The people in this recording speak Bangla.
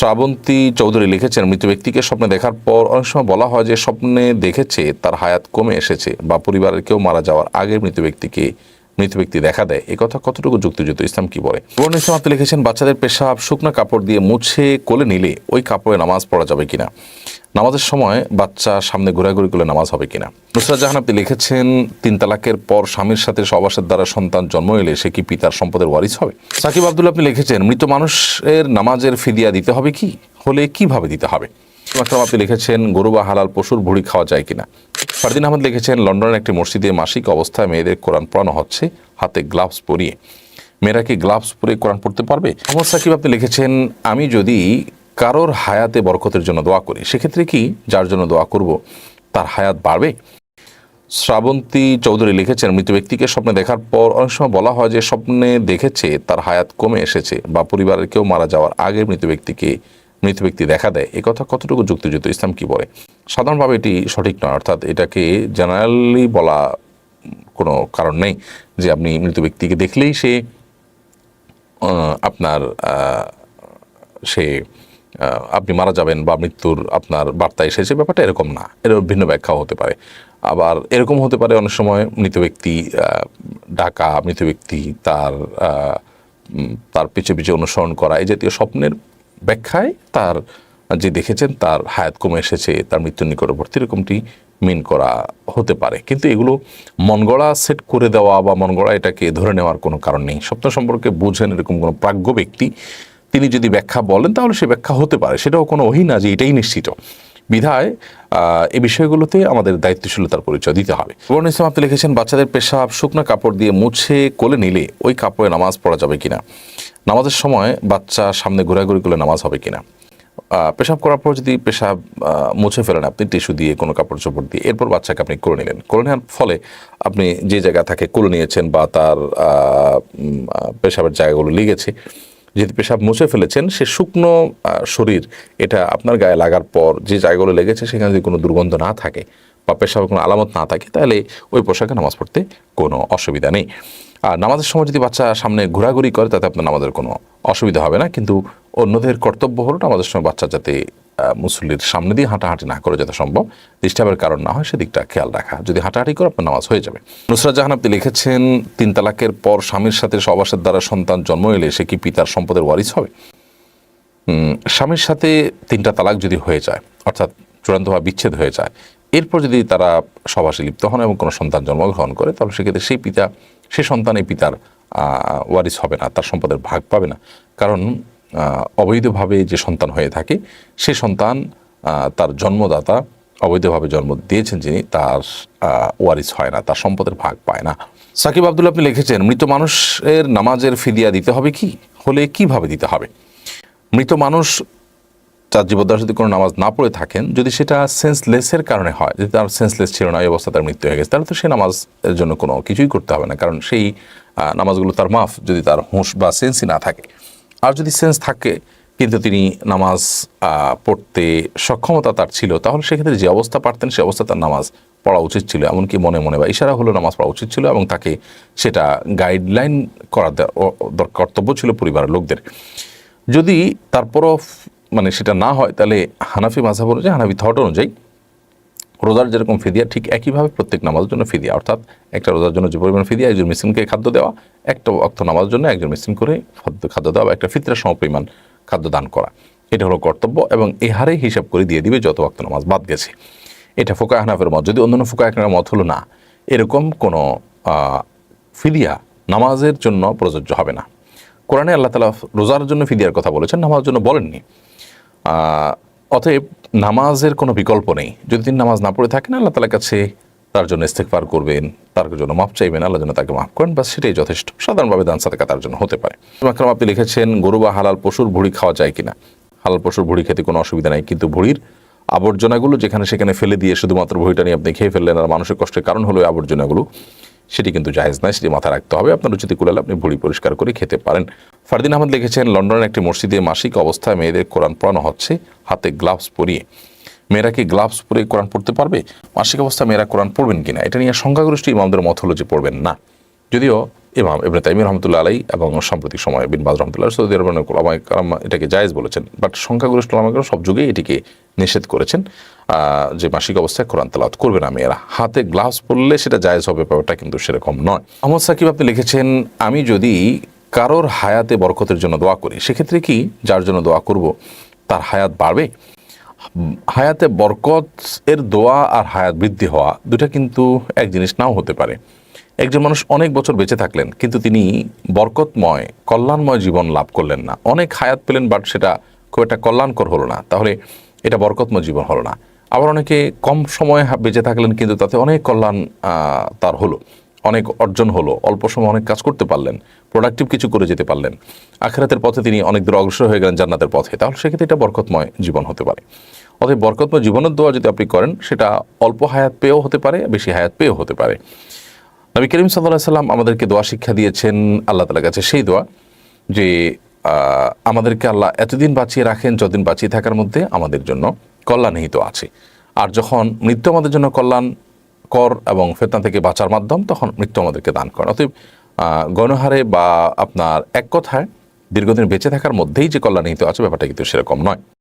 শ্রাবন্তী চৌধুরী লিখেছেন, মৃত ব্যক্তিকে স্বপ্নে দেখার পর অনেক সময় বলা হয় যে স্বপ্নে দেখেছে, তার হায়াত কমে এসেছে বা পরিবারের কেউ মারা যাওয়ার আগে মৃত ব্যক্তিকে, মৃত ব্যক্তি দেখা দেয়। এ কথা কতটুকু যুক্তিযুক্ত? ইসলাম কি বলে? পুরনো ইসলাম লিখেছেন, বাচ্চাদের পেশাব, শুকনো কাপড় দিয়ে মুছে কোলে নিলে ওই কাপড়ে নামাজ পড়া যাবে কিনা? নামাজের সময় বাচ্চা সামনে ঘোরাঘুরি করলে নামাজ হবে কিনা? নুসরাত জাহান আপনি লিখেছেন, তিন তালাকের পর স্বামীর সাথে সহবাসের দ্বারা সন্তান জন্ম এলে সে কি পিতার সম্পদের ওয়ারিস হবে? সাকিব আব্দুল আপনি লিখেছেন, মৃত মানুষের নামাজের ফিদিয়া দিতে হবে কি? হলে কীভাবে দিতে হবে? আপনি লিখেছেন, গরু বা হালাল পশুর ভুড়ি খাওয়া যায় কিনা? ফারদিন আহমদ লিখেছেন, লন্ডনের একটি মসজিদে মাসিক অবস্থায় মেয়েদের কোরআন পড়ানো হচ্ছে, হাতে গ্লাভস পরিয়ে। মেয়েরা কি গ্লাভস পরে কোরআন পড়তে পারবে? মোহাম্মদ সাকিব আপনি লিখেছেন, আমি যদি কারোর হায়াতে বরকতের জন্য দোয়া করি। সেক্ষেত্রে কি যার জন্য দোয়া করব, তার হায়াত বাড়বে? শ্রাবন্তী চৌধুরী লিখেছেন, মৃত ব্যক্তিকে স্বপ্নে দেখার পর অনেক সময় বলা হয় যে স্বপ্নে দেখেছে, তার হায়াত কমে এসেছে বা পরিবারের কেউ মারা যাওয়ার আগে মৃত ব্যক্তিকে, মৃত ব্যক্তি দেখা দেয়। এ কথা কতটুকু যুক্তিযুক্ত? ইসলাম কি বলে? সাধারণভাবে এটি সঠিক নয়, অর্থাৎ এটাকে জেনারেলি বলা কোনো কারণ নেই যে আপনি মৃত ব্যক্তিকে দেখলেই সে আপনার সে আপনি মারা যাবেন বা মৃত্যুর আপনার বার্তা এসেছে ব্যাপারটা এরকম না। এর ভিন্ন ব্যাখ্যাও হতে পারে। আবার এরকম হতে পারে অনেক সময় মৃত ব্যক্তি ডাকা, মৃত ব্যক্তি তার তার পিছে পিছে অনুসরণ করা, এই জাতীয় স্বপ্নের ব্যাখ্যায় তার যে দেখেছেন, তার হায়াত কমে এসেছে, তার মৃত্যুর নিকটবর্তী, এরকমটি মিন করা হতে পারে। কিন্তু এগুলো মনগড়া সেট করে দেওয়া বা মনগড়া এটাকে ধরে নেওয়ার কোনো কারণ নেই। স্বপ্ন সম্পর্কে বুঝেন এরকম কোনো প্রাজ্ঞ ব্যক্তি তিনি যদি ব্যাখ্যা বলেন, তাহলে সে ব্যাখ্যা হতে পারে। সেটাও কোনো ওহি না যে এটাই নিশ্চিত। বিধায় এই বিষয়গুলোতে আমাদের দায়িত্বশীলতার পরিচয় দিতে হবে। বরুণ ইসলাম, আপনি লিখেছেন, বাচ্চাদের পেশাব, শুকনো কাপড় দিয়ে মুছে কোলে নিলে ওই কাপড়ে নামাজ পড়া যাবে কিনা? নামাজের সময় বাচ্চা সামনে ঘোরাঘুরি করলে নামাজ হবে কিনা? পেশাব করার পর যদি পেশাব মুছে ফেলেন আপনি, টিস্যু দিয়ে, কোনো কাপড় চোপড় দিয়ে, এরপর বাচ্চাকে আপনি করে নিলেন। করে নেওয়ার ফলে আপনি যে জায়গা থাকে করে নিয়েছেন বা তার পেশাবের জায়গাগুলো লেগেছে যদি পেশাব মুছে ফেলেছেন, সে শুকনো শরীর, এটা আপনার গায়ে লাগার পর যে জায়গাগুলো লেগেছে, সেখানে যদি কোনো দুর্গন্ধ না থাকে বা পেশাবের কোনো আলামত না থাকে, তাহলে ওই পোশাকে নামাজ পড়তে কোনো অসুবিধা নেই। আর নামাজের সময় যদি বাচ্চা সামনে ঘোরাঘুরি করে, তাতে আপনার নামাজের কোনো অসুবিধা হবে না। কিন্তু অন্যদের কর্তব্য হলো নামাজের সময় বাচ্চা যাতে মুসল্লির সামনে দিয়ে হাঁটাহাঁটি না করে যত সম্ভব, ডিস্টার্বের কারণ না হয় সেদিকটা খেয়াল রাখা। যদি হাঁটাহাঁটি করে, আপনার নামাজ হয়ে যাবে। নুসরাত জাহান আপনি লিখেছেন, তিন তালাকের পর স্বামীর সাথে সহবাসের দ্বারা সন্তান জন্ম এলে সে কি পিতার সম্পদের ওয়ারিস হবে? স্বামীর সাথে তিনটা তালাক যদি হয়ে যায়, অর্থাৎ চূড়ান্তভাবে বিচ্ছেদ হয়ে যায়, এরপর যদি তারা সবাসে লিপ্ত হন এবং কোনো সন্তান জন্মগ্রহণ করে, তাহলে সেক্ষেত্রে সেই পিতা, সে সন্তান এই পিতার ওয়ারিস হবে না, তার সম্পদের ভাগ পাবে না। কারণ অবৈধভাবে যে সন্তান হয়ে থাকে, সে সন্তান তার জন্মদাতা অবৈধভাবে জন্ম দিয়েছেন যিনি, তার ওয়ারিস হয় না, তার সম্পদের ভাগ পায় না। সাকিব আব্দুল আপনি লিখেছেন, মৃত মানুষের নামাজের ফিদিয়া দিতে হবে কি? হলে কীভাবে দিতে হবে? মৃত মানুষ তার জীবদ্দশা যদি কোনো নামাজ না পড়ে থাকেন, যদি সেটা সেন্সলেসের কারণে হয়, যদি তার সেন্সলেস ছিল না, এই অবস্থা তার মৃত্যু হয়ে গেছে, তাহলে তো সে নামাজের জন্য কোনো কিছুই করতে হবে না, কারণ সেই নামাজগুলো তার মাফ, যদি তার হুঁশ বা সেন্সই না থাকে। আর যদি সেন্স থাকে, কিন্তু তিনি নামাজ পড়তে সক্ষমতা তার ছিল, তাহলে সেক্ষেত্রে যে অবস্থা পারতেন, সে অবস্থা তার নামাজ পড়া উচিত ছিল। এমনকি মনে মনে বা ইশারা হলো নামাজ পড়া উচিত ছিল এবং তাকে সেটা গাইডলাইন দর- কর্তব্য ছিল পরিবারের লোকদের। যদি তারপরও মানে সেটা না হয়, তাহলে হানাফি মাঝাব অনুযায়ী, হানাফি থট অনুযায়ী রোজার যেরকম ফিদিয়া, ঠিক একইভাবে প্রত্যেক নামাজের জন্য ফিদিয়া। অর্থাৎ একটা রোজার জন্য যে পরিমাণ ফিদিয়া, একজন মিসলিমকে খাদ্য দেওয়া, একটা অক্ত নামাজের জন্য একজন মিসলিম করে খাদ্য খাদ্য দেওয়া বা একটা ফিতরা সম পরিমাণ খাদ্য দান করা। এটা হলো কর্তব্য এবং এ হারে হিসাব করে দিয়ে দিবে যত অক্ত নামাজ বাদ গেছে। এটা ফোকা হানাফের মত। যদি অন্যান্য ফোকা একনার মত হলো না, এরকম কোনো ফিদিয়া নামাজের জন্য প্রযোজ্য হবে না। কোরআনে আল্লাহ তালা রোজার জন্য ফিদিয়ার কথা বলেছেন, নামাজের জন্য বলেননি। অতএব নামাজের কোনো বিকল্প নেই। যদি তিনি নামাজ না পড়ে থাকেন, আল্লাহ তালার কাছে তার জন্য ইস্তেকবার করবেন, তার জন্য মাপ চাইবেন, আল্লাহ যেন তাকে মাফ করেন বা সেটাই যথেষ্ট। সাধারণভাবে দান সাদাকা তার জন্য হতে পারে। আকরাম, আপনি লিখেছেন, গরু বা হালাল পশুর ভুড়ি খাওয়া যায় কিনা? হালাল পশুর ভুড়ি খেতে কোনো অসুবিধা নাই, কিন্তু ভুড়ির আবর্জনাগুলো যেখানে সেখানে ফেলে দিয়ে শুধুমাত্র ভুড়িটা নিয়ে আপনি খেয়ে ফেললেন, আর মানুষের কষ্টের কারণ হলো আবর্জনাগুলো, সেটি কিন্তু জায়েজ নয়, সেটি মাথায় রাখতে হবে। আপনার উচিত কুলালে আপনি ভুড়ি পরিষ্কার করে খেতে পারেন। ফারদিন আহমদ লিখেছেন, লন্ডনের একটি মসজিদে মাসিক অবস্থায় মেয়েদের কোরআন পড়ানো হচ্ছে, হাতে গ্লাভস পরিয়ে। মেয়েরা কি গ্লাভস পরে কোরআন পড়তে পারবে? মাসিক অবস্থায় মেয়েরা কোরআন পড়বেন কিনা এটা নিয়ে সংখ্যাগরিষ্ঠ ইমামদের মত হলো যে পড়বেন না। যদিও ইমাম ইবনে তাইমির রহমতুল্লাহ আলাই এবং সাম্প্রতিক সময়ে বিন বাজ রহমতুল্লাহ সৌদি আরবের কেরাম এটাকে জায়েজ বলেছেন, বাট সংখ্যাগরিষ্ঠ ওলামায়ে সব যুগেই এটিকে নিষেধ করেছেন যে মাসিক অবস্থায় কোরআন তেলাওয়াত করবে না মেয়েরা। হাতে গ্লাভস পরলে সেটা জায়েজ হবে ব্যাপারটা কিন্তু সেরকম নয়। আহমদ সাকিব আপনি লিখেছেন, আমি যদি কারোর হায়াতে বরকতের জন্য দোয়া করি। সেক্ষেত্রে কি যার জন্য দোয়া করব, তার হায়াত বাড়বে? হায়াতে বরকত এর দোয়া আর হায়াত বৃদ্ধি হওয়া দুটা কিন্তু এক জিনিস নাও হতে পারে। একজন মানুষ অনেক বছর বেঁচে থাকলেন, কিন্তু তিনি বরকতময়, কল্যাণময় জীবন লাভ করলেন না। অনেক হায়াত পেলেন, বাট সেটা খুব একটা কল্যাণকর হলো না। তাহলে এটা বরকতময় জীবন হলো না। আবার অনেকে কম সময় বেঁচে থাকলেন, কিন্তু তাতে অনেক কল্যাণ তার হলো। অনেক অর্জন হলো, অল্প সময় অনেক কাজ করতে পারলেন প্রোডাক্টিভ কিছু করে যেতে পারলেন। আখেরাতের পথে তিনি অনেক দূর অগ্রসর হয়ে গেলেন জান্নাতের পথে। তাহলে সেক্ষেত্রে এটা বরকতময় জীবন হতে পারে। অতএব বরকতময় জীবনের দোয়া যদি আপনি করেন, সেটা অল্প হায়াত পেয়েও হতে পারে, বেশি হায়াত পেয়েও হতে পারে। নবী করিম সাল্লাহ সাল্লাম আমাদেরকে দোয়া শিক্ষা দিয়েছেন আল্লাহ তালার কাছে সেই দোয়া যে আমাদেরকে আল্লাহ এতদিন বাঁচিয়ে রাখেন যতদিন বাঁচিয়ে থাকার মধ্যে আমাদের জন্য কল্যাণহিত আছে। আর যখন মৃত্যু আমাদের জন্য কল্যাণ কর এবং ফেতনা থেকে বাঁচার মাধ্যম, তখন মৃত্যু আমাদেরকে দান করেন। অতএব গণহারে বা আপনার এক কথায় দীর্ঘদিন বেঁচে থাকার মধ্যেই যে কল্যাণ নিহিত আছে, ব্যাপারটা কিন্তু সেরকম নয়।